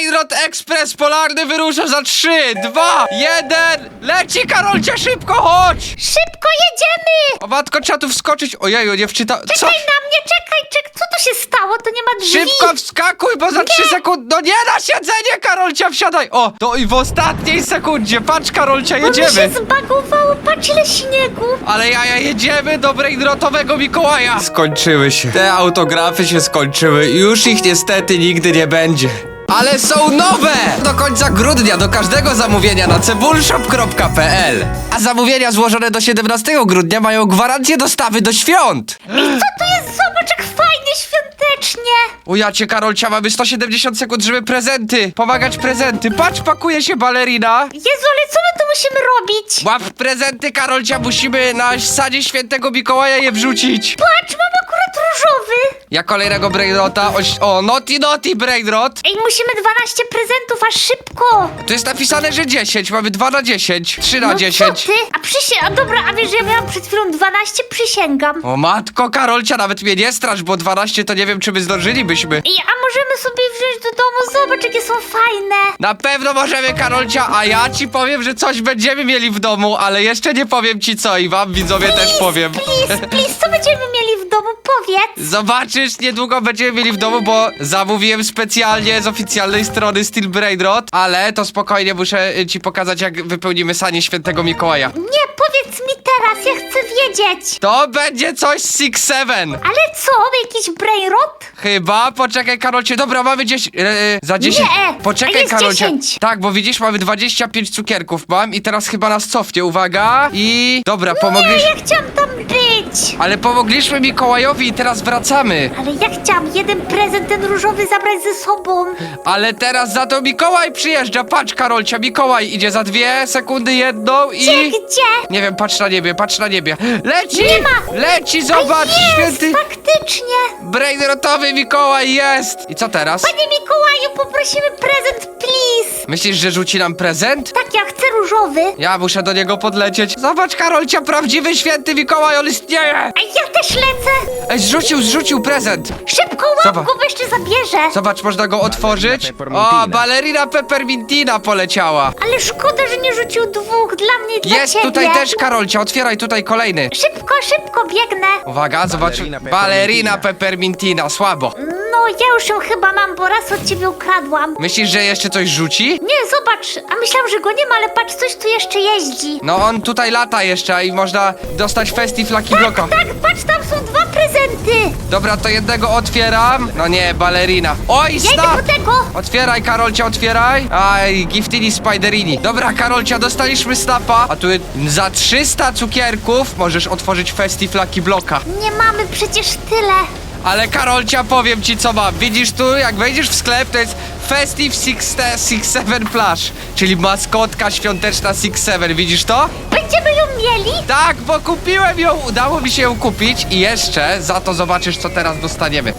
Brainrot Express polarny wyrusza za 3, 2, 1. Leci Karolcia, szybko chodź! Szybko jedziemy! O matko, trzeba tu wskoczyć. Ojeju, nie wczyta... Co? Czekaj na mnie, czekaj, czek, co tu się stało? To nie ma drzwi. Szybko wskakuj, bo za 3 sekundy... No nie na siedzenie, Karolcia, wsiadaj! O, to i w ostatniej sekundzie. Patrz, Karolcia, Bo mi się jedziemy. zbagowało, patrz ile śniegu. Ale jaja, jedziemy do Brainrotowego Mikołaja. Skończyły się. Te autografy się skończyły już ich niestety nigdy nie będzie. Ale są nowe! Do końca grudnia do każdego zamówienia na cebulshop.pl A zamówienia złożone do 17 grudnia mają gwarancję dostawy do świąt. I co tu jest? Zobacz jak fajnie świątecznie. O ja cię, Karolcia, mamy 170 sekund, żeby prezenty, pomagać prezenty. Patrz, pakuje się balerina. Jezu, ale co my tu musimy robić? Łap prezenty, Karolcia, musimy na sadzie świętego Mikołaja je wrzucić. Patrz, mam akurat różowy. Ja kolejnego Brainrota, oś- o, Naughty Naughty Brainrot. Ej, musimy 12 prezentów, aż szybko. Tu jest napisane, że 10, mamy 2 na 10, 3 na no 10. co ty? A przysię... A dobra, a wiesz, że ja miałam przed chwilą 12, przysięgam. O matko, Karolcia, nawet mnie nie strasz, bo 12 to nie wiem, czy my zdążylibyśmy. I, a możemy sobie wziąć do domu, zobacz jakie są fajne. Na pewno możemy, Karolcia, a ja ci powiem, że coś będziemy mieli w domu, ale jeszcze nie powiem ci co i wam widzowie też powiem. Please, please, co będziemy mieli w domu? Powiedz. Zobaczysz, niedługo będziemy mieli w domu, bo zamówiłem specjalnie z oficjalnej strony Steel Brainrot, ale to spokojnie muszę ci pokazać, jak wypełnimy sanie świętego Mikołaja. Nie, powiedz mi teraz, ja chcę wiedzieć. To będzie coś Six Seven. Ale co, jakiś brainrot? Chyba, poczekaj Karolcie, dobra, mamy 10, e, za 10, Nie, poczekaj jest Karolcie. 10. Tak, bo widzisz, mamy 25 cukierków mam i teraz chyba nas cofnie, uwaga, i dobra, pomogliśmy, Nie, ja chciałam tam być. ale pomogliśmy Mikołajowi i teraz wracamy, Ale ja chciałam jeden prezent, ten różowy, zabrać ze sobą. ale teraz za to Mikołaj przyjeżdża, patrz Karolcia, Mikołaj idzie za dwie sekundy jedną i... Gdzie, gdzie? Nie wiem, patrz na niebie, patrz na niebie, leci, Nie ma. leci, zobacz, A jest, święty, faktycznie. brainrotowy Mikołaj jest, i co teraz? Panie Mikołaju, poprosimy prezent, please. Myślisz, że rzuci nam prezent? Tak, ja chcę różowy. Ja muszę do niego podlecieć. Zobacz, Karolcia, prawdziwy święty Mikołaj, on istnieje! A ja też lecę. Ej, zrzucił, zrzucił prezent. Szybko łap Zobacz. go, bo jeszcze zabierze. Zobacz, można go otworzyć. O, balerina Peppermintina poleciała. Ale szkoda, że nie rzucił dwóch dla mnie i dla Jest ciebie. tutaj też, Karolcia, otwieraj tutaj kolejny. Szybko, szybko biegnę. Uwaga, zobacz. Balerina Balerina Peppermintina, słabo. No, ja już ją chyba mam, bo raz od ciebie ukradłam. Myślisz, że jeszcze coś rzuci? Nie, zobacz, a myślałam, że go nie ma, ale patrz, coś tu jeszcze jeździ. No, on tutaj lata jeszcze i można dostać Festiv Lucky Blocka. Tak, patrz, tam są dwa prezenty. Dobra, to jednego otwieram. No nie, balerina. Oj, Ja idę po tego. Otwieraj, Karolcia, otwieraj. Aj, giftini spiderini. Dobra, Karolcia, dostaliśmy snapa. A tu za 300 cukierków możesz otworzyć Festive Lucky Blocka. Nie mamy przecież tyle. Ale Karolcia, powiem ci co mam. Widzisz tu, jak wejdziesz w sklep, to jest Festive Six, Six Seven Plush, czyli maskotka świąteczna Six Seven. Widzisz to? Będziemy ją mieli? Tak, bo kupiłem ją, udało mi się ją kupić i jeszcze za to zobaczysz, co teraz dostaniemy.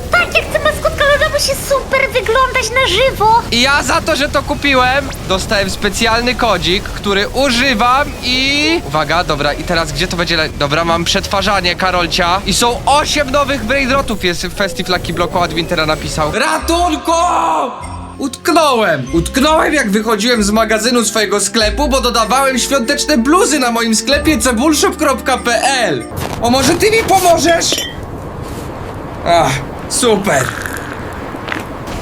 Musi super wyglądać na żywo. I ja za to, że to kupiłem, dostałem specjalny kodzik, który używam i... Uwaga, dobra, i teraz gdzie to będzie... Le... Dobra, mam przetwarzanie, Karolcia. I są 8 nowych brainrotów, jest w Festival Lucky Block od Wintera napisał. Ratunku! Utknąłem! Utknąłem jak wychodziłem z magazynu swojego sklepu, bo dodawałem świąteczne bluzy na moim sklepie cebulshop.pl O, może ty mi pomożesz? Ach, super!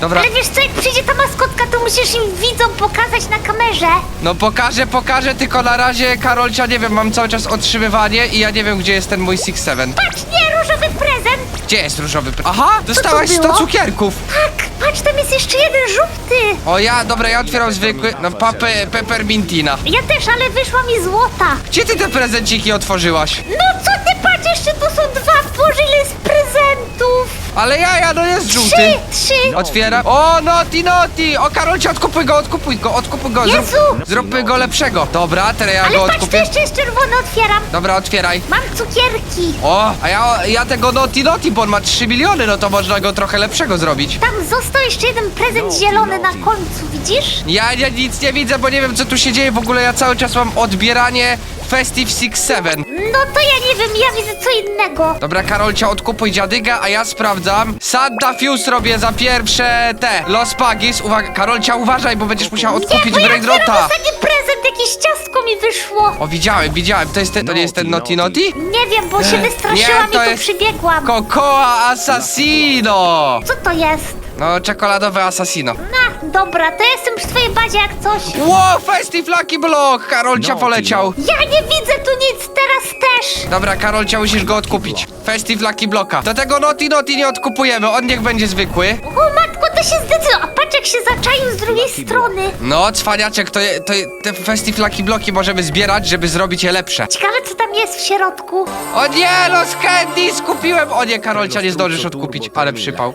Dobra. Ale wiesz co, jak przyjdzie ta maskotka, to musisz im widzom pokazać na kamerze. No pokażę, pokażę, tylko na razie Karolcia, nie wiem, mam cały czas otrzymywanie i ja nie wiem, gdzie jest ten mój Six Seven. Patrz, nie, różowy prezent. Gdzie jest różowy? pre- Aha, dostałaś 100 było? cukierków. Tak, patrz, tam jest jeszcze jeden żółty. O ja, dobra, ja otwieram zwykły, no pape, peppermintina. Ja też, ale wyszła mi złota. Gdzie ty te prezenciki otworzyłaś? No co ty patrz, jeszcze tu są dwa, Boże, ile jest prezentów. Ale ja, ja, no jest żółty. Trzy, trzy. Otwieram. O, Noti, Noti! O, Karolcia, odkupuj go, odkupuj go, odkupuj go. Jezu! zróbmy go lepszego. Dobra, teraz ja Ale go patrz, tu odkupię. jeszcze jest czerwony, otwieram. Dobra, otwieraj. Mam cukierki. O, a ja, ja tego Noti, Noti, bo on ma 3 miliony, no to można go trochę lepszego zrobić. Tam został jeszcze jeden prezent zielony na końcu, widzisz? Ja, ja nic nie widzę, bo nie wiem co tu się dzieje. W ogóle ja cały czas mam odbieranie Festive Six Seven. No to ja nie wiem, ja widzę co innego. Dobra, Karolcia, odkupuj dziadyga, a ja sprawdzam. Sprawdzam. Santa Fuse robię za pierwsze te. Los Pagis. Uwaga, Karolcia, uważaj, bo będziesz musiał odkupić nie, bo ja otwieram ostatni prezent, jakieś ciastko mi wyszło. O, widziałem, widziałem. To jest ten, to nie jest ten Naughty Naughty, Naughty? Nie wiem, bo się wystraszyłam Nie, to i tu jest- przybiegłam. Cocoa Assassino! Co to jest? No, czekoladowe Assassino. Na, dobra, to jestem przy twojej bazie jak coś. Wow, Festive Lucky Block! Karolcia Naughty, poleciał. Ja nie widzę tu nic, teraz też. Dobra, Karolcia, musisz go odkupić. Festive Lucky Blocka. Do tego Naughty Naughty nie odkupujemy, on niech będzie zwykły. O matko, to się zdecydowało. Jak się zaczaił z drugiej strony. No, cwaniaczek, to, je- to je- te Festive Lucky Bloki możemy zbierać, żeby zrobić je lepsze. Ciekawe co tam jest w środku. O nie, Los Candy skupiłem! O nie, Karolcia, nie zdążysz odkupić, ale przypał.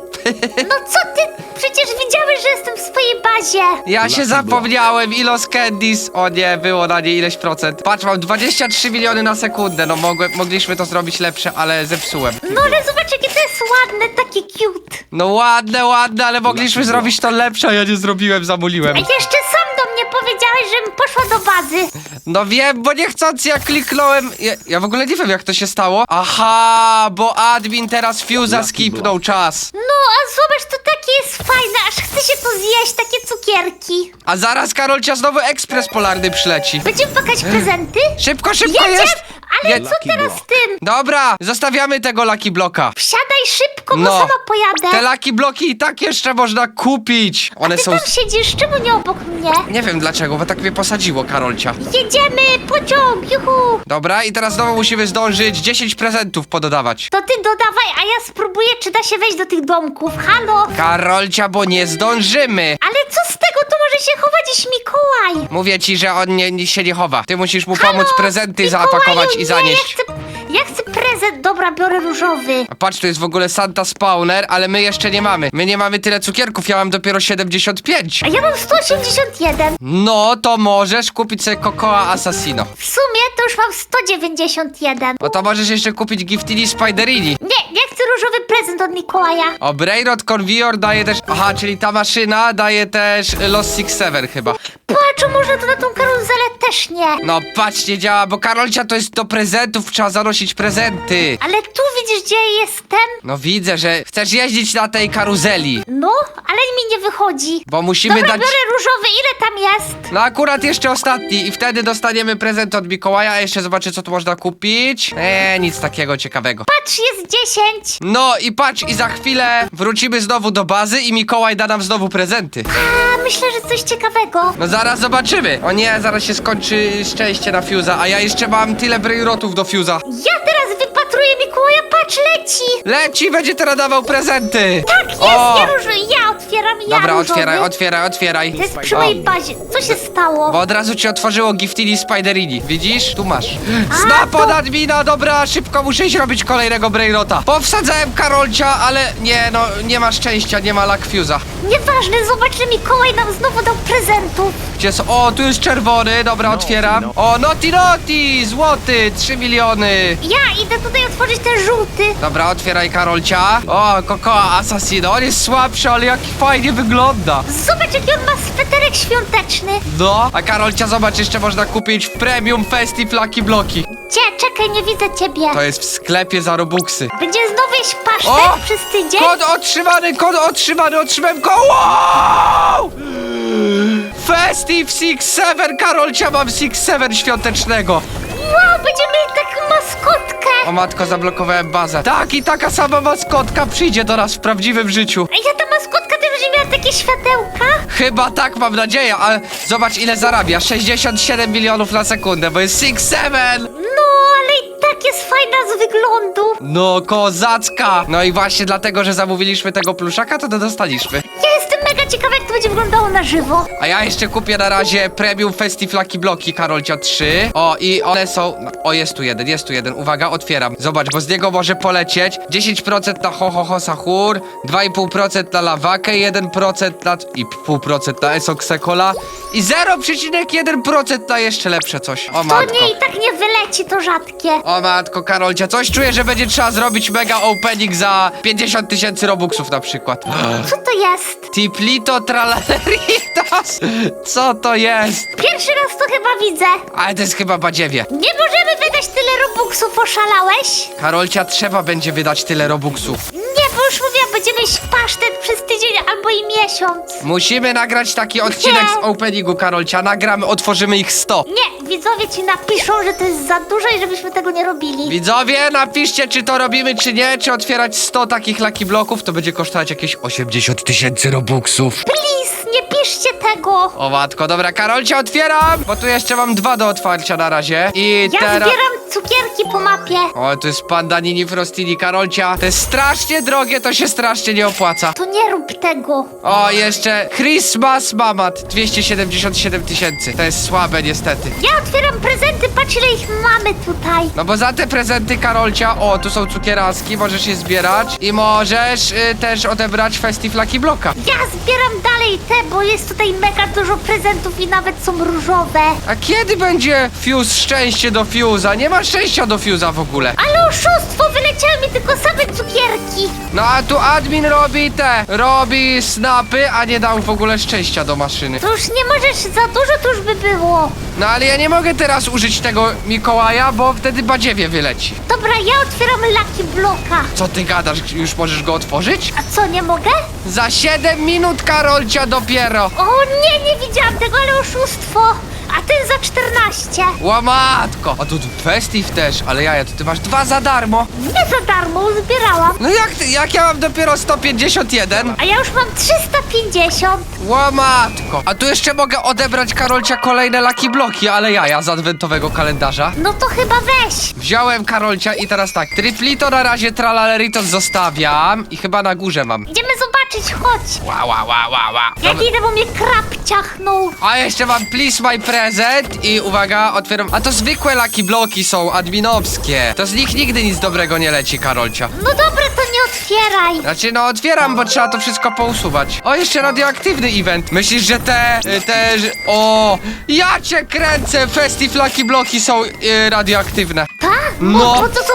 No co ty? Przecież widziałeś, że jestem w swojej bazie. Ja się zapomniałem i Los Candies. O nie, było na nie ileś procent. Patrz, mam 23 miliony na sekundę. No mogłem, mogliśmy to zrobić lepsze, ale zepsułem. No ale zobacz jakie to jest ładne, takie cute. No ładne, ładne, ale mogliśmy zrobić to lepsze, a ja nie zrobiłem, zamuliłem. A jeszcze sam do mnie powiedziałeś, żebym poszła do bazy. No wiem, bo niechcący ja kliknąłem. Ja, ja w ogóle nie wiem, jak to się stało. Aha, bo admin teraz Fuse'a skipnął czas. No, a zobacz, to takie jest fajne, aż chce się to zjeść, takie cukierki. A zaraz Karolcia znowu ekspres polarny przyleci. Będziemy pakać prezenty? Szybko, szybko Jedziemy, jest! ale Je- co Lucky teraz z Block. tym? Dobra, zostawiamy tego Lucky Bloka. Wsiadaj szybko, bo No. sama pojadę. Te Lucky Bloki i tak jeszcze można kupić. One Ty są... tam siedzisz, czemu nie obok mnie? Nie wiem dlaczego, bo tak mnie posadziło, Karolcia. Jedziemy, pociąg, juhu. Dobra, i teraz znowu musimy zdążyć 10 prezentów pododawać. To ty dodawaj, a ja spróbuję, czy da się wejść do tych domków. Halo? Karolcia, bo nie zdążymy. Ale co z tego? Tu może się chować dziś Mikołaj. Mówię ci, że on nie, nie, się nie chowa. Ty musisz mu Halo? pomóc prezenty Mikołaju, zapakować i nie, zanieść. Ja chcę, ja chcę prezent. Dobra, biorę różowy. A patrz, to jest w ogóle Santa Spawner, ale my jeszcze nie mamy. My nie mamy tyle cukierków, ja mam dopiero 75. A ja mam 181. No, to możesz kupić sobie Cocoa Assassino. W sumie to już mam 191. No to możesz jeszcze kupić Giftini Spiderini. Nie, ja chcę różowy prezent od Mikołaja. O, Brainrod Convior daje też... Aha, czyli ta maszyna daje też Los Six Seven chyba. Patrz, może to na tą karuzelę też nie. No, patrz, nie działa, bo Karolcia to jest do prezentów, trzeba zanosić prezenty. Ale tu widzisz, gdzie jestem? No widzę, że chcesz jeździć na tej karuzeli, No, ale mi nie wychodzi. bo musimy Dobra, dać... biorę różowy. Ile tam jest? No akurat jeszcze ostatni i wtedy dostaniemy prezent od Mikołaja, a jeszcze zobaczę co tu można kupić. Eee, nic takiego ciekawego. Patrz, jest 10. No i patrz, i za chwilę wrócimy znowu do bazy i Mikołaj da nam znowu prezenty. A, myślę, że coś ciekawego. No zaraz zobaczymy. O nie, zaraz się skończy szczęście na Fuse'a, a ja jeszcze mam tyle brainrotów do Fuse'a. Ja teraz wypatruję Mikołaja, patrz, leci. Leci, będzie teraz dawał prezenty. Tak, jest, O! ja różowy, ja otwieram, ja Dobra, różowy. otwieraj, otwieraj, otwieraj. To jest przy O, mojej bazie. Co się stało? Bo od razu ci otworzyło Giftini Spiderini. Widzisz? Tu masz. Snap od admina, dobra, szybko muszę iść robić kolejnego brainrota. Powsadzałem Karolcia, ale nie, no, nie ma szczęścia, nie ma luck fuse'a. Nieważne, zobacz, że Mikołaj nam znowu dał prezentów. Gdzie są? O, tu jest czerwony, dobra, otwieram. O, Noti Noti, złoty, 3 miliony. Ja idę tutaj otworzyć ten żółty. Dobra, otwieraj Karolcia. O, Cocoa Assassino, on jest słabszy, ale jaki fajnie wygląda. Zobacz, jaki on ma sweterek świąteczny. No, a Karolcia, zobacz, jeszcze można kupić w Premium Festive Lucky Bloki. Gdzie? Czekaj, nie widzę ciebie. To jest w sklepie za Robuxy. Będzie znowu jeść pasztet O! przez tydzień? Kod otrzymany, kod otrzymany, otrzymałem go! Festive Six Seven, Karolcia, mam Six Seven świątecznego. Wow, będziemy mieli taką maskotkę. O matko, zablokowałem bazę. Tak, i taka sama maskotka przyjdzie do nas w prawdziwym życiu. A ja ta maskotka też będzie miała takie światełka? Chyba tak, mam nadzieję, ale zobacz ile zarabia. 67 milionów na sekundę, bo jest Six Seven. No, ale i tak jest fajna z wyglądu. No, kozacka. No i właśnie dlatego, że zamówiliśmy tego pluszaka, to to dostaliśmy. Będzie wyglądało na żywo. A ja jeszcze kupię na razie Premium Festive Lucky Bloki Karolcia 3. O, i one są... O, jest tu jeden, jest tu jeden. Uwaga, otwieram. Zobacz, bo z niego może polecieć 10% na ho ho ho sahur, 2,5% na lawakę, 1% na... i 0,5% na esoksekola i 0,1% na jeszcze lepsze coś. O To matko. nie i tak nie wyleci, to rzadkie. O matko, Karolcia, coś czuję, że będzie trzeba zrobić mega opening za 50 tysięcy robuxów na przykład. Co to jest? Tiplito traleritas! Co to jest? Pierwszy raz to chyba widzę. Ale to jest chyba badziewie. Nie możemy wydać tyle robuxów, oszalałeś? Karolcia, trzeba będzie wydać tyle robuxów. Już mówiłam, będziemy jeść pasztet przez tydzień albo i miesiąc. Musimy nagrać taki odcinek z openingu, Karolcia. Nagramy, otworzymy ich 100. Nie, widzowie ci napiszą, że to jest za dużo i żebyśmy tego nie robili. Widzowie, napiszcie, czy to robimy, czy nie. Czy otwierać 100 takich Lucky Bloków, to będzie kosztować jakieś 80 tysięcy robuxów. Please, nie piszcie tego. O matko, dobra, Karolcia, otwieram! Bo tu jeszcze mam dwa do otwarcia na razie. I Ja teraz... zbieram cukierki po mapie. O, to jest pandanini frostini, Karolcia. To jest strasznie drogie, to się strasznie nie opłaca. To nie rób tego. O, jeszcze Christmas Mamat, 277 tysięcy. To jest słabe niestety. Ja otwieram prezenty, patrz ile ich mamy tutaj. No bo za te prezenty, Karolcia, o, tu są cukieraski, możesz je zbierać i możesz y, też odebrać Festive Lucky Bloka. Ja zbieram dalej te, bo jest tutaj mega dużo prezentów i nawet są różowe. A kiedy będzie Fuse szczęście do Fuse'a? Nie ma szczęścia do Fuse'a w ogóle. Ale oszustwo, wyleciały mi tylko same cukierki. No a tu admin robi te, robi snapy, a nie dał w ogóle szczęścia do maszyny. To już nie możesz, za dużo to już by było. No ale ja nie mogę teraz użyć tego Mikołaja, bo wtedy badziewie wyleci. Dobra, ja otwieram Lucky Bloka. Co ty gadasz? Już możesz go otworzyć? A co, nie mogę? Za 7 minut, Karolcia, dopiero. O nie, nie widziałam tego, ale oszustwo. A ten za 14. Łamatko! A tu Festive też, ale jaja, to ty masz dwa za darmo. Nie za darmo, zbierałam. No jak ty, jak ja mam dopiero 151? A ja już mam 350. Łamatko! A tu jeszcze mogę odebrać Karolcia kolejne Lucky Bloki, ale jaja z adwentowego kalendarza. No to chyba weź. Wziąłem Karolcia i teraz tak, Triplito na razie Tralaleritos zostawiam i chyba na górze mam. Idziemy zobaczyć, chodź. Ła, ła, ła, ła, ła. Jak idę, bo mnie krab ciachnął. A jeszcze mam Please My Present i uwaga, otwieram. A to zwykłe Lucky Bloki są adminowskie. To z nich nigdy nic dobrego nie leci, Karolcia. No dobra, to nie otwieraj. Znaczy, no otwieram, bo trzeba to wszystko pousuwać. O, jeszcze radioaktywny event. Myślisz, że te, y, te, że... O, ja cię kręcę! Festive Lucky Bloki są y, radioaktywne. Tak? No. Bo, bo to są...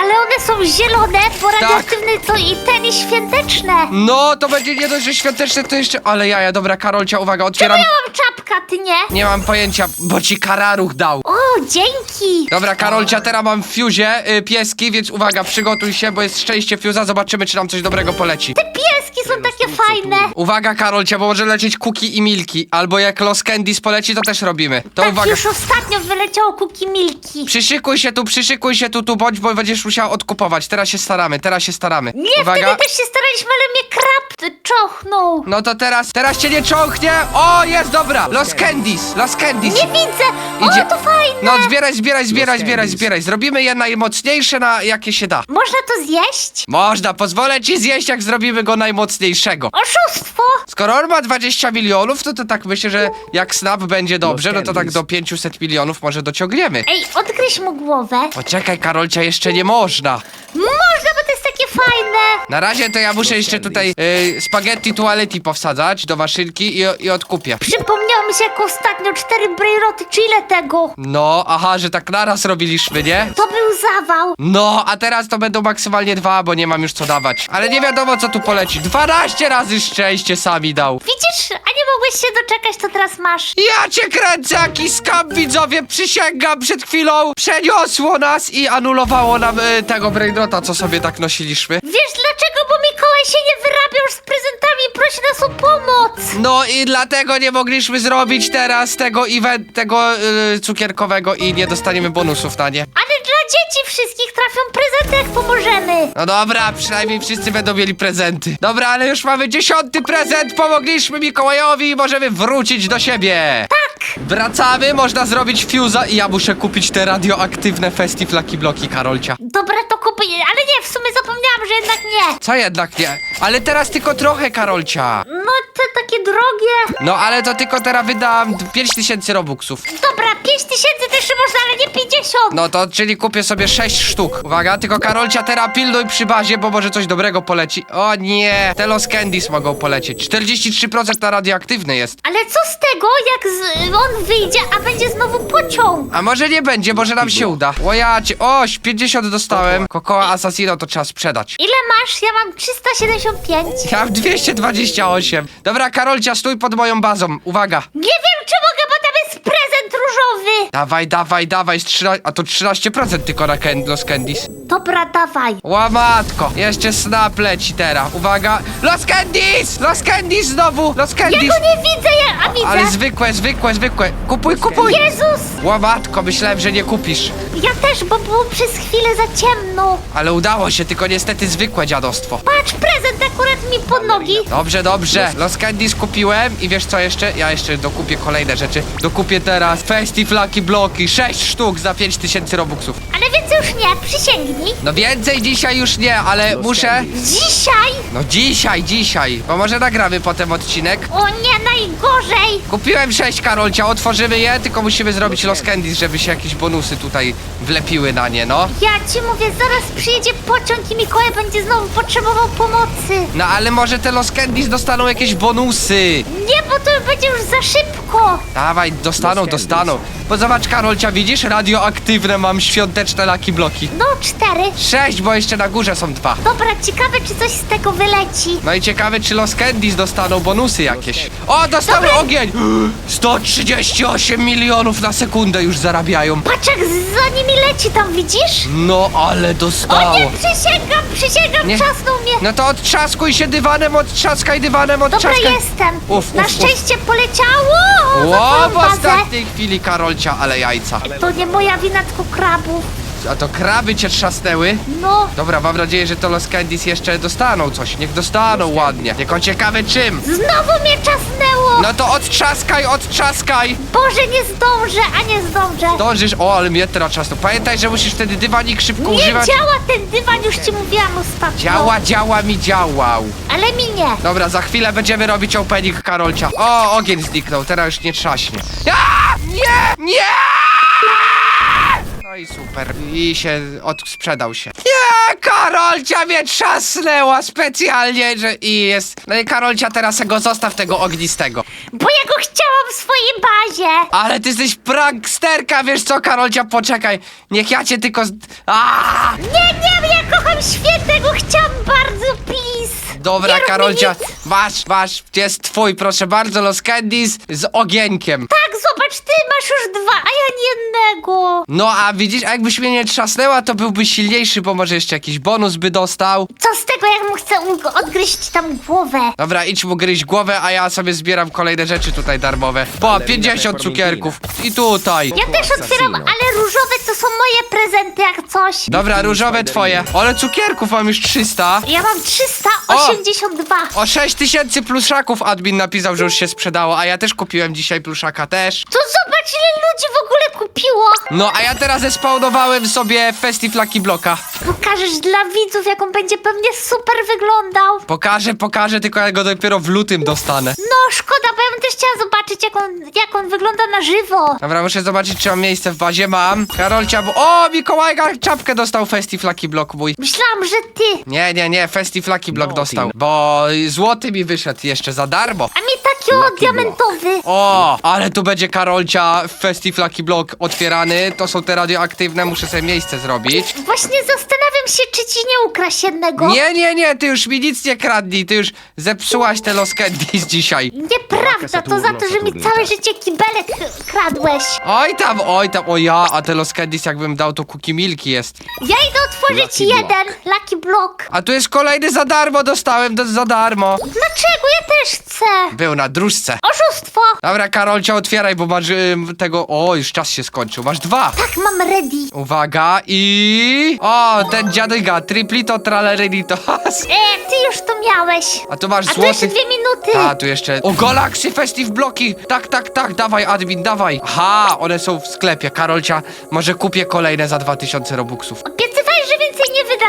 Ale one są zielone, bo radioaktywne to i ten i świąteczne. No, to będzie nie dość, że świąteczne, to jeszcze... Ale jaja, dobra, Karolcia, uwaga, Czemu otwieram... ja mam czapka, ty nie? Nie mam pojęcia, bo ci kararuch dał. O, dzięki. Dobra, Karolcia, teraz mam w fiuzie y, pieski, więc uwaga, przygotuj się, bo jest szczęście fiuza, zobaczymy, czy nam coś dobrego poleci. Te pieski są takie fajne. Uwaga, Karolcia, bo może lecieć Kuki i Milki, albo jak Los Candies poleci, to też robimy. To tak uwaga. już ostatnio wyleciało kuki milki. Przyszykuj się tu, przyszykuj się tu, tu bądź, bo będziesz musiał odkupować. Teraz się staramy, teraz się staramy. Nie, Uwaga. wtedy też się staraliśmy, ale mnie krab y, czochnął. No to teraz, teraz cię nie cząchnie. O, jest, dobra. Los Candies, Los Candies. Nie widzę. Idzie. O, to fajne. No zbieraj, zbieraj, zbieraj, zbieraj, Candies. zbieraj. Zrobimy je najmocniejsze, na jakie się da. Można to zjeść? Można, pozwolę ci zjeść, jak zrobimy go najmocniejszego. Oszustwo. Skoro on ma 20 milionów, to to tak myślę, że jak Snap będzie dobrze, no to tak Candies. do 500 milionów może dociągniemy. Ej, odgryź mu głowę. Poczekaj, Karolcia, jeszcze nie można. Można, bo to jest takie fajne. Na razie to ja muszę jeszcze tutaj y, spaghetti toaletti powsadzać do maszynki i, i odkupię. Przypomniało mi się jak ostatnio cztery brejroty, czy ile tego? No, aha, że tak naraz robiliśmy, nie? To był zawał. No, a teraz to będą maksymalnie dwa, bo nie mam już co dawać. Ale nie wiadomo, co tu poleci. 12 razy szczęście sami dał. Widzisz, a nie mogłeś się doczekać, to teraz masz. Ja cię kręcę, jaki skam, widzowie! Przysięgam, przed chwilą przeniosło nas i anulowało nam y, tego braindrota, co sobie tak nosiliśmy. Wiesz dlaczego? Bo Mikołaj się nie wyrabiał z prezentami i prosi nas o pomoc. No i dlatego nie mogliśmy zrobić teraz tego event, tego y, cukierkowego i nie dostaniemy bonusów na nie. Ale dzieci wszystkich trafią prezenty, jak pomożemy. No dobra, przynajmniej wszyscy będą mieli prezenty. Dobra, ale już mamy dziesiąty prezent, pomogliśmy Mikołajowi i możemy wrócić do siebie. Tak. Wracamy, można zrobić fuse'a i ja muszę kupić te radioaktywne Festive Lucky Bloki, Karolcia. Dobra, to kupuję, ale nie, w sumie zapomniałam, że jednak nie. Co jednak nie? Ale teraz tylko trochę, Karolcia. No, te takie drogie. No ale to tylko teraz wydam 5000 robuxów. Dobra, 5 tysięcy też można, ale nie 50. No to, czyli kupię sobie 6 sztuk. Uwaga, tylko Karolcia teraz pilnuj przy bazie, bo może coś dobrego poleci. O nie, te Los Candies mogą polecieć. 43% na radioaktywny jest. Ale co z tego, jak z, on wyjdzie, a będzie znowu pociąg? A może nie będzie, może nam się uda. O ja cię, oś, 50 dostałem. Kokoła Assassino to trzeba sprzedać. Ile masz? Ja mam 375. Ja mam 228. Dobra, Karolcia, stój pod moją bazą. Uwaga. Nie wiem, czy mogę, bo różowy. Dawaj, dawaj, dawaj. 13, a to 13% tylko na Ken- Los Candies. Dobra, dawaj. Łamatko, jeszcze snap leci teraz. Uwaga. Los Candies! Los Candies znowu! Los Ja Candies! go nie widzę, ja, a widzę. Ale zwykłe, zwykłe, zwykłe. Kupuj, kupuj! Jezus! Łamatko, myślałem, że nie kupisz. Ja też, bo było przez chwilę za ciemno. Ale udało się, tylko niestety zwykłe dziadostwo. Patrz, prezent akurat mi pod nogi. Dobrze, dobrze. Los Candies kupiłem i wiesz co jeszcze? Ja jeszcze dokupię kolejne rzeczy. Dokupię teraz Festiflaki bloki, 6 sztuk za 5000 robuxów. Ale więcej już nie, przysięgnij. No więcej dzisiaj już nie, ale muszę... Dzisiaj? No dzisiaj, dzisiaj. Bo może nagramy potem odcinek. O nie, najgorzej. Kupiłem 6 Karolcia, otworzymy je, tylko musimy zrobić Los Candies, żeby się jakieś bonusy tutaj wlepiły na nie, no. Ja ci mówię, zaraz przyjedzie pociąg i Mikołaj będzie znowu potrzebował pomocy. No ale może te Los Candies dostaną jakieś bonusy. Nie, bo to będzie już za szybko. Dawaj, dostaną, Los Candies. dostaną. Bo zobacz Karolcia, widzisz? Radioaktywne mam świąteczne laki bloki. No, cztery. Sześć, bo jeszcze na górze są dwa. Dobra, ciekawe, czy coś z tego wyleci. No i ciekawe, czy Los Candies dostaną bonusy jakieś. O, Dobra. ogień! 138 milionów na sekundę już zarabiają. Patrz, jak za nimi leci tam, widzisz? No, ale O dostało. nie, przysięgam, przysięgam, Nie. trzasnął mnie. No to odtrzaskuj się dywanem, odtrzaskaj dywanem, Dobra, odtrzaskaj. jestem. Uf, Na uf, uf. szczęście poleciało. Ło, za w bazę. ostatniej chwili Karolcia, ale jajca. To nie moja wina, tylko krabów. A to kraby cię trzasnęły? No, Dobra, mam nadzieję, że to Los Candies jeszcze dostaną coś. Niech dostaną ładnie. Tylko ciekawe czym. znowu mnie czasnęło. No to odtrzaskaj, odtrzaskaj! Boże, nie zdążę, a nie zdążę. Dążysz, o, ale mnie teraz czasno. Pamiętaj, że musisz wtedy dywanik szybko Nie używać. działa ten dywan, już ci mówiłam ostatnio. Działa, działa mi działał. Ale mi nie. Dobra, za chwilę będziemy robić opening Karolcia. O, ogień zniknął, teraz już nie trzaśnie. A! Nie! Nie! No i super. I się od, sprzedał się. Nie! Karolcia mnie trzasnęła specjalnie, że i jest. No i Karolcia teraz go zostaw tego ognistego. Bo ja go chciałam w swojej bazie. Ale ty jesteś pranksterka, wiesz co, Karolcia, poczekaj. Niech ja cię tylko. Z... Nie, nie, ja kocham świętego, chciałam bardzo, please. Dobra, nie Karolcia, wasz, wasz, jest twój, proszę bardzo, Los Candies z ogienkiem. Tak, zobacz, ty masz już dwa, a ja jednego. No a widzisz, a jakbyś mnie nie trzasnęła, to byłby silniejszy, bo może jeszcze jakiś bonus by dostał. Co z tego, jak mu chcę u- odgryźć tam głowę? Dobra, idź mu gryźć głowę, a ja sobie zbieram kolejne rzeczy tutaj darmowe. Po, 50 cukierków. I tutaj. Ja też otwieram, ale różowe to są moje prezenty, jak coś. Dobra, różowe twoje. Ale cukierków mam już 300. Ja mam 382. O 6000 pluszaków admin napisał, że już się sprzedało, a ja też kupiłem dzisiaj pluszaka też. To zobacz, ile ludzi w ogóle kupiło. No, a ja teraz zespawnowałem sobie Festiflaki Bloka. Pokażesz dla widzów, jak on będzie pewnie super wyglądał. Pokażę, pokażę, tylko ja go dopiero w lutym dostanę. No, szkoda, bo ja bym też chciała zobaczyć, jak on, jak on wygląda na żywo. Dobra, muszę zobaczyć, czy mam miejsce w bazie. Mam. Karolcia, bo... O, Mikołajka czapkę dostał Festiflaki Blok mój. Myślałam, że ty. Nie, nie, nie, Festiflaki Blok No, dostał. Bo złoty mi wyszedł jeszcze za darmo. A mi o diamentowy. O, ale tu będzie Karolcia Festiflaki Blok otwierany. To są te radioaktywne, muszę sobie miejsce zrobić. Właśnie zastanawiam się, czy ci nie ukraść jednego. Nie, nie, nie, ty już mi nic nie kradnij, ty już zepsułaś te Los Candies dzisiaj. Nieprawda, to za to, że mi całe życie kibelek kradłeś. Oj tam, oj tam, o ja, a te Los Candies jakbym dał, to Cookie Milki jest. Ja idę otworzyć Lucky block. jeden, Lucky Block. A tu jest kolejny za darmo, dostałem do, za darmo. Dlaczego? Ja też chcę. Był na serduszce. Oszustwo! Dobra, Karolcia, otwieraj, bo masz tego... O, już czas się skończył. Masz dwa. Tak, mam ready. Uwaga i... O, ten dziadyga. Triplito, tralerito. E, ty już to miałeś. A tu masz A tu jeszcze dwie minuty. A, tu jeszcze... O, Galaxy Festive Bloki! Tak, tak, tak, dawaj, admin, dawaj. Aha, one są w sklepie. Karolcia, może kupię kolejne za 2000 robuxów. O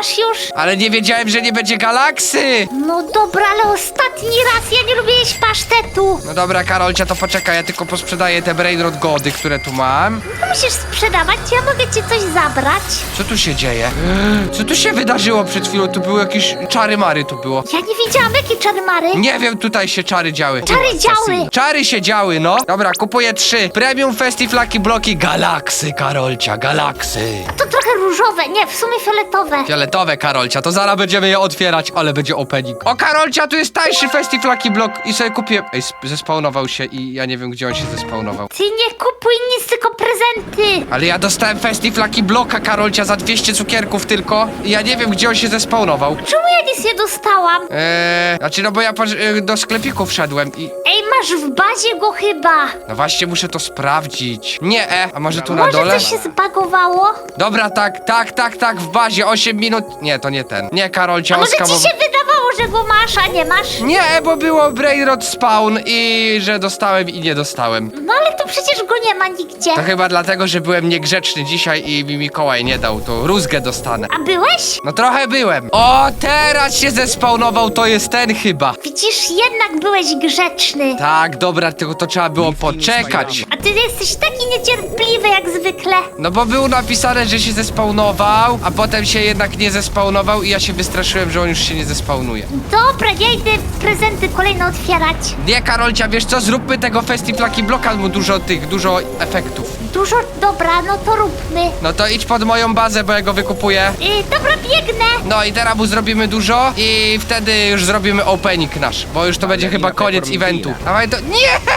już? Ale nie wiedziałem, że nie będzie galaksy! No dobra, ale ostatni raz ja nie lubię jeść pasztetu. No dobra, Karolcia, to poczekaj, ja tylko posprzedaję te Brainrod gody, które tu mam. No musisz sprzedawać, ja mogę ci coś zabrać. Co tu się dzieje? Co tu się wydarzyło przed chwilą? Tu były jakieś czary-mary tu było. Ja nie wiedziałam, jakie czary Mary. Nie wiem, tutaj się czary działy. Czary działy. Czary się działy, no. Dobra, kupuję trzy. Premium Festive Lucky Bloki Galaksy, Karolcia, galaksy. To trochę różowe, nie, w sumie fioletowe. Fioletowe Karolcia, to zaraz będziemy je otwierać, ale będzie opening. O, Karolcia, tu jest tańszy Festive Lucky Block i sobie kupiłem... Ej, sp- zespawnował się i ja nie wiem, gdzie on się zespawnował. Ty nie kupuj nic, tylko prezenty. Ale ja dostałem Festive Lucky Blocka, Karolcia, za 200 cukierków tylko i ja nie wiem, gdzie on się zespawnował. Czemu ja nic nie dostałam? Eee, znaczy, no bo ja e, do sklepiku wszedłem i... Ej, masz w bazie go chyba. No właśnie, muszę to sprawdzić. Nie, e, a może tu na Może dole? coś się zbagowało? Dobra, tak, tak, tak, tak, w bazie 8 minut. Nie, to nie ten. Nie, Karolcia, A może ci się wydawało, że go masz, a nie masz? Nie, bo było Brainrod Spawn i że dostałem i nie dostałem. No ale to przecież go nie ma nigdzie. To chyba dlatego, że byłem niegrzeczny dzisiaj i mi Mikołaj nie dał, to rózgę dostanę. A byłeś? No trochę byłem. O, teraz się zespawnował, to jest ten chyba. Widzisz, jednak byłeś grzeczny. Tak, dobra, tylko to trzeba było poczekać. A ty jesteś taki niecierpliwy jak zwykle. No bo było napisane, że się zespawnował, a potem się jednak nie zespawnował i ja się wystraszyłem, że on już się nie zespawnuje. Dobra, ja idę prezenty kolejne otwierać. Nie, Karolcia, wiesz co, zróbmy tego Festiflaki Bloka, mu dużo tych, dużo efektów. Dużo, dobra, no to róbmy. No to idź pod moją bazę, bo ja go wykupuję. Yy, dobra, biegnę. No i teraz mu zrobimy dużo i wtedy już zrobimy opening nasz, bo już to będzie chyba koniec eventu. Dawaj to... Nie!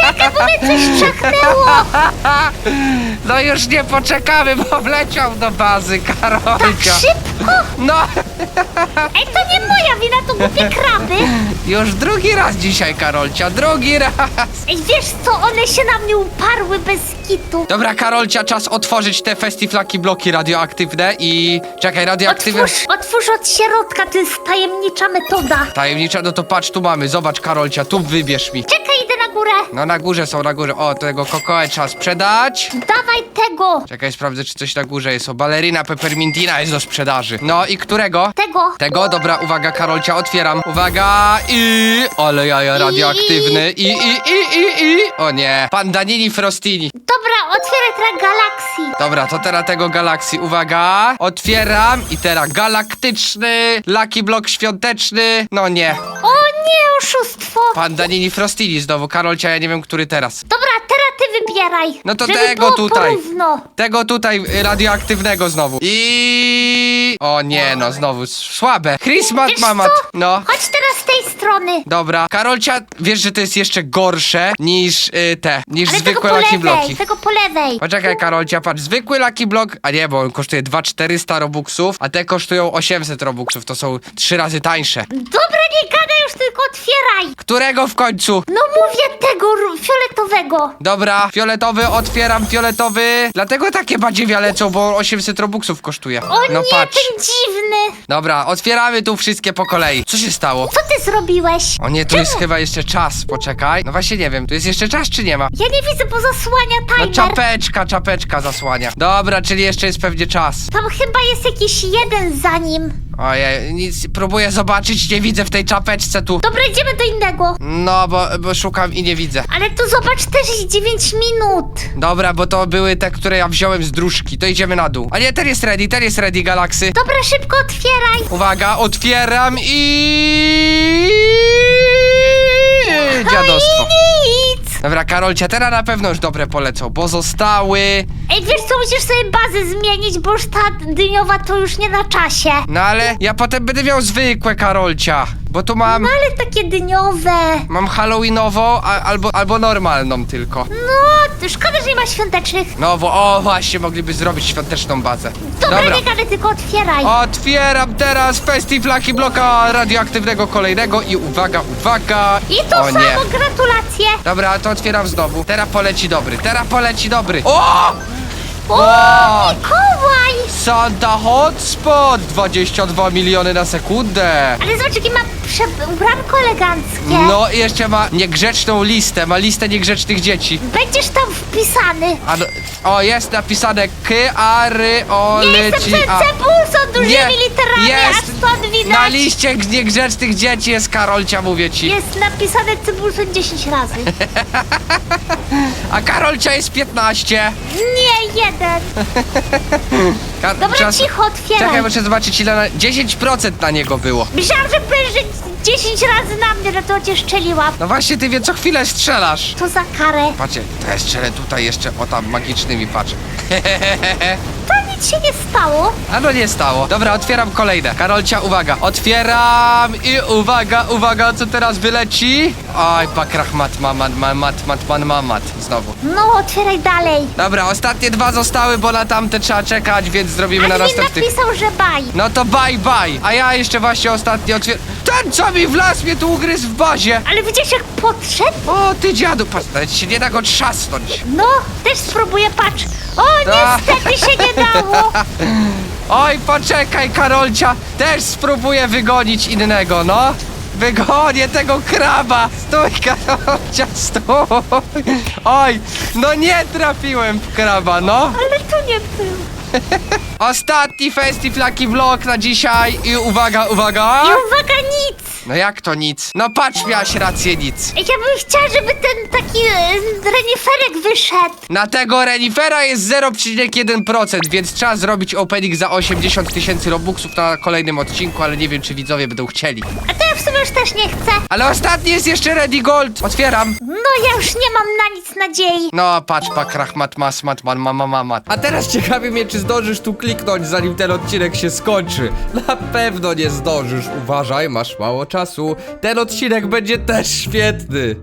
Czekaj, bo mnie coś czachnęło. No już nie poczekamy, bo wleciał do bazy, Tak Karolcia. szybko? No, Ej, to nie moja wina, to głupie kraby. już drugi raz dzisiaj, Karolcia, drugi raz. Ej, wiesz co, one się na mnie uparły bez kitu. Dobra, Karolcia, czas otworzyć te Festiflaki bloki radioaktywne i... Czekaj, radioaktywne... Otwórz, otwórz od środka, to jest tajemnicza metoda. Tajemnicza, no to patrz, tu mamy, zobacz, Karolcia, tu wybierz mi. Czekaj, idę górę. No na górze są, na górze. O, tego kokoę trzeba sprzedać. Dawaj tego, Czekaj, sprawdzę, czy coś na górze jest. O, balerina peppermintina jest do sprzedaży. No i którego? tego. Tego, dobra, uwaga, Karolcia, otwieram. Uwaga, i... Ale jaja radioaktywny. I, i, i, i, i. O nie. Pandanini Frostini. Dobra, otwieraj teraz galaksji. Dobra, to teraz tego galakcji. Uwaga, otwieram i teraz galaktyczny, Lucky Block świąteczny. No nie. Nie, oszustwo. Pandanini Frostini znowu. Karolcia, ja nie wiem, który teraz. Dobra, teraz ty wybieraj. No to żeby tego było tutaj. Porówno. Tego tutaj y, radioaktywnego znowu. I. O nie, no znowu s- słabe. Christmas Wiesz mamat. co? No. Chodź teraz tej strony. Dobra. Karolcia, wiesz, że to jest jeszcze gorsze niż y, te, niż Ale tego zwykłe po Lucky lewej, Bloki. tego po lewej. Poczekaj, Karolcia, patrz, zwykły Lucky Block, a nie, bo on kosztuje 2400 robuxów, a te kosztują 800 robuxów, to są trzy razy tańsze. Dobra, nie gadaj już, tylko otwieraj. Którego w końcu? No mówię tego fioletowego. Dobra, fioletowy, otwieram fioletowy. Dlatego takie badziewia lecą, bo 800 robuxów kosztuje. O no nie, patrz. ten dziwny. Dobra, otwieramy tu wszystkie po kolei. Co się stało? Co ty zrobiłeś? O nie, tu Czemu? jest chyba jeszcze czas, poczekaj. No właśnie nie wiem, tu jest jeszcze czas czy nie ma? Ja nie widzę, bo zasłania No timer. czapeczka, czapeczka zasłania. Dobra, czyli jeszcze jest pewnie czas. Tam chyba jest jakiś jeden za nim. Ojej, nic, próbuję zobaczyć, nie widzę w tej czapeczce tu. Dobra, idziemy do innego. No, bo, bo szukam i nie widzę. Ale tu zobacz, też jest 9 minut. Dobra, bo to były te, które ja wziąłem z dróżki. To idziemy na dół. A nie, ten jest ready, ten jest ready, Galaksy. Dobra, szybko otwieraj. Uwaga, otwieram i... Dziadostwo. I nic. Dobra, Karolcia, teraz na pewno już dobre polecą, bo zostały... Ej, wiesz co, musisz sobie bazę zmienić, bo już ta dyniowa to już nie na czasie. No ale ja potem będę miał zwykłe, Karolcia. Bo tu mam... No ale takie dyniowe. Mam halloweenową, a, albo, albo normalną tylko. No, to szkoda, że nie ma świątecznych. No, bo o, właśnie, mogliby zrobić świąteczną bazę. Dobra, nie gadaj, tylko otwieraj. Otwieram teraz Festiflaki bloka radioaktywnego kolejnego i uwaga, uwaga. I to o samo, nie. gratulacje. Dobra, to otwieram znowu. Teraz poleci dobry, teraz poleci dobry. O! O! Mikołaj. Santa Hotspot! 22 miliony na sekundę. Ale zobacz, jakie ma prze- ubranko eleganckie. No i jeszcze ma niegrzeczną listę, ma listę niegrzecznych dzieci. Będziesz tam wpisany. A no, o, jest napisane K, A, R, O, Nie L, jestem Ci, A. cebulsą dużymi literami, a jest! stąd widać. Na liście niegrzecznych dzieci jest Karolcia, mówię ci. Jest napisane cebulsą 10 razy. A Karolcia jest 15. Nie, jeden. Kar Dobra, czas- cicho. Czekaj, muszę zobaczyć ile na... 10% na niego było. Myślałam, że że 10 razy na mnie, no to cię szczeliłam. No właśnie, ty wie co chwilę strzelasz. To za karę. Patrzcie, to ja strzelę tutaj jeszcze, o tam, magicznymi, patrz. nic się nie stało. A no nie stało. Dobra, otwieram kolejne. Karolcia, uwaga. Otwieram i uwaga, uwaga, co teraz wyleci? Oj, pakrach mat, mamat, mamat, mat, man, mamat. Znowu. No, otwieraj dalej. Dobra, ostatnie dwa zostały, bo na tamte trzeba czekać, więc zrobimy na nie następnych. napisał, że baj. No to bye bye. A ja jeszcze właśnie ostatnio otwieram. Co mi wlazł mnie tu ugryzł w bazie. Ale widzisz jak podszedł? O, ty dziadu, patrz, nawet się nie da go trzasnąć. No, też spróbuję, patrz. O, A. niestety się nie dało. Oj, poczekaj, Karolcia, też spróbuję wygonić innego, no. Wygonię tego kraba! Stój, Karolcia, stój! Oj, no nie trafiłem w kraba, no. Ale to nie był. Ostatni Festiflaki vlog na dzisiaj i uwaga, uwaga! I uwaga, nic. No jak to nic? No patrz, miałaś rację, nic. Ja bym chciała, żeby ten taki e, reniferek wyszedł. Na tego renifera jest 0,1%, więc trzeba zrobić opening za 80 tysięcy robuxów na kolejnym odcinku, ale nie wiem, czy widzowie będą chcieli. A to ja w sumie już też nie chcę. Ale ostatni jest jeszcze Ready Gold. Otwieram. No, ja już nie mam na nic nadziei. No, patrz, pa, krach, mat, mas, mat, man, mama, mama. A teraz ciekawi mnie, czy zdążysz tu kliknąć, zanim ten odcinek się skończy. Na pewno nie zdążysz. Uważaj, masz mało czasu. Ten odcinek będzie też świetny.